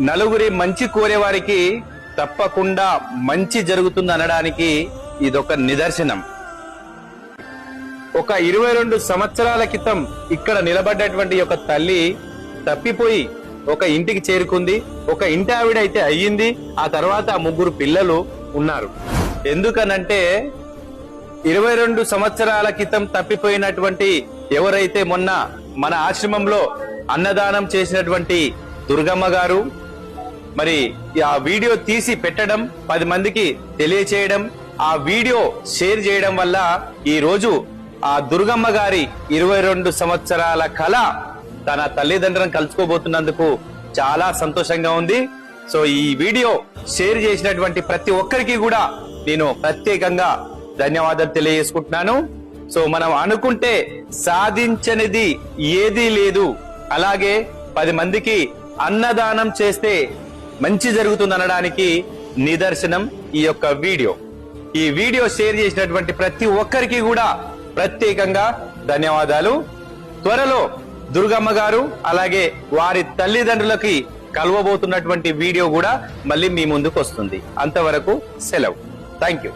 నలుగురి మంచి కోరేవారికి తప్పకుండా మంచి జరుగుతుంది అనడానికి ఇదొక నిదర్శనం. ఒక ఇరవై రెండు సంవత్సరాల క్రితం ఇక్కడ నిలబడ్డటువంటి ఒక తల్లి తప్పిపోయి ఒక ఇంటికి చేరుకుంది. ఒక ఇంటి ఆవిడ అయితే అయ్యింది. ఆ తర్వాత ఆ ముగ్గురు పిల్లలు ఉన్నారు. ఎందుకనంటే ఇరవై రెండు సంవత్సరాల క్రితం తప్పిపోయినటువంటి ఎవరైతే మొన్న మన ఆశ్రమంలో అన్నదానం చేసినటువంటి దుర్గమ్మ గారు మరి ఆ వీడియో తీసి పెట్టడం పది మందికి తెలియచేయడం ఆ వీడియో షేర్ చేయడం వల్ల ఈ రోజు ఆ దుర్గమ్మ గారి ఇరవై రెండు సంవత్సరాల కళ తన తల్లిదండ్రులను కలుసుకోబోతున్నందుకు చాలా సంతోషంగా ఉంది. సో ఈ వీడియో షేర్ చేసినటువంటి ప్రతి ఒక్కరికి కూడా నేను ప్రత్యేకంగా ధన్యవాదాలు తెలియజేసుకుంటున్నాను. సో మనం అనుకుంటే సాధించనిది ఏదీ లేదు. అలాగే పది మందికి అన్నదానం చేస్తే మంచి జరుగుతుంది అనడానికి నిదర్శనం ఈ యొక్క వీడియో. ఈ వీడియో షేర్ చేసినటువంటి ప్రతి ఒక్కరికి కూడా ప్రత్యేకంగా ధన్యవాదాలు. త్వరలో దుర్గమ్మ గారు అలాగే వారి తల్లిదండ్రులకి కలవబోతున్నటువంటి వీడియో కూడా మళ్ళీ మీ ముందుకు వస్తుంది. అంతవరకు సెలవు. Thank you